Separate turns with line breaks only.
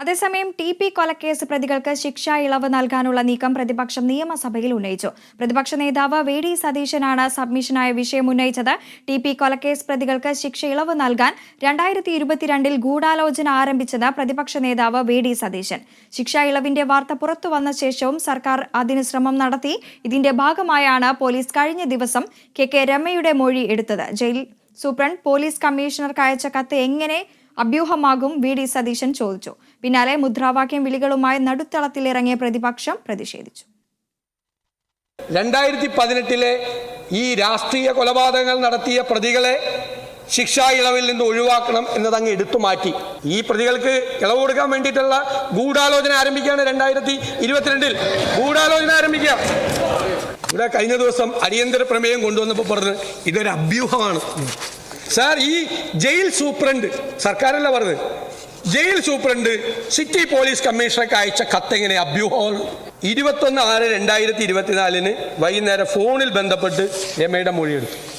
അതേസമയം T P കൊലക്കേസ് പ്രതികൾക്ക് ശിക്ഷാ ഇളവ് നൽകാനുള്ള നീക്കം പ്രതിപക്ഷം നിയമസഭയിൽ ഉന്നയിച്ചു. പ്രതിപക്ഷ നേതാവ് വി ഡി സതീശനാണ് സബ്മിഷനായ വിഷയം ഉന്നയിച്ചത്. ടി പി കൊലക്കേസ് പ്രതികൾക്ക് ശിക്ഷ ഇളവ് നൽകാൻ രണ്ടായിരത്തി ഇരുപത്തിരണ്ടിൽ ഗൂഢാലോചന ആരംഭിച്ചത് പ്രതിപക്ഷ നേതാവ് വി ഡി സതീശൻ. ശിക്ഷാ ഇളവിന്റെ വാർത്ത പുറത്തു വന്ന ശേഷവും സർക്കാർ അതിന് ശ്രമം നടത്തി. ഇതിന്റെ ഭാഗമായാണ് പോലീസ് കഴിഞ്ഞ ദിവസം കെ കെ രമയുടെ മൊഴി എടുത്തത്. ജയിൽ സൂപ്രണ്ട് പോലീസ് കമ്മീഷണർക്ക് അയച്ച കത്ത് എങ്ങനെ അഭ്യൂഹമാകും വി ഡി സതീശൻ ചോദിച്ചു. പിന്നാലെ മുദ്രാവാക്യം വിളികളുമായി നടുത്തളത്തിലിറങ്ങിയ പ്രതിപക്ഷം പ്രതിഷേധിച്ചു.
രണ്ടായിരത്തി പതിനെട്ടിലെ ഈ രാഷ്ട്രീയ കൊലപാതകങ്ങൾ നടത്തിയ പ്രതികളെ ശിക്ഷാ ഇളവിൽ നിന്ന് ഒഴിവാക്കണം എന്നത് അങ്ങ് എടുത്തു മാറ്റി. ഈ പ്രതികൾക്ക് ഇളവ് കൊടുക്കാൻ വേണ്ടിയിട്ടുള്ള ഗൂഢാലോചന ആരംഭിക്കുകയാണ് രണ്ടായിരത്തി ഇരുപത്തിരണ്ടിൽ ഗൂഢാലോചന ആരംഭിക്കുക. ഇവിടെ കഴിഞ്ഞ ദിവസം അടിയന്തര പ്രമേയം കൊണ്ടുവന്നപ്പോൾ പറഞ്ഞു ഇതൊരു അഭ്യൂഹമാണ്. സാർ ഈ ജയിൽ സൂപ്രണ്ട് സർക്കാരല്ല പറഞ്ഞത്? ജയിൽ സൂപ്രണ്ട് സിറ്റി പോലീസ് കമ്മീഷണർക്ക് അയച്ച കത്തെങ്ങനെ അഭ്യൂഹം ഇരുപത്തൊന്ന് ആറ് രണ്ടായിരത്തി ഇരുപത്തിനാലിന് വൈകുന്നേരം ഫോണിൽ ബന്ധപ്പെട്ട് രമയുടെ മൊഴിയെടുത്തു.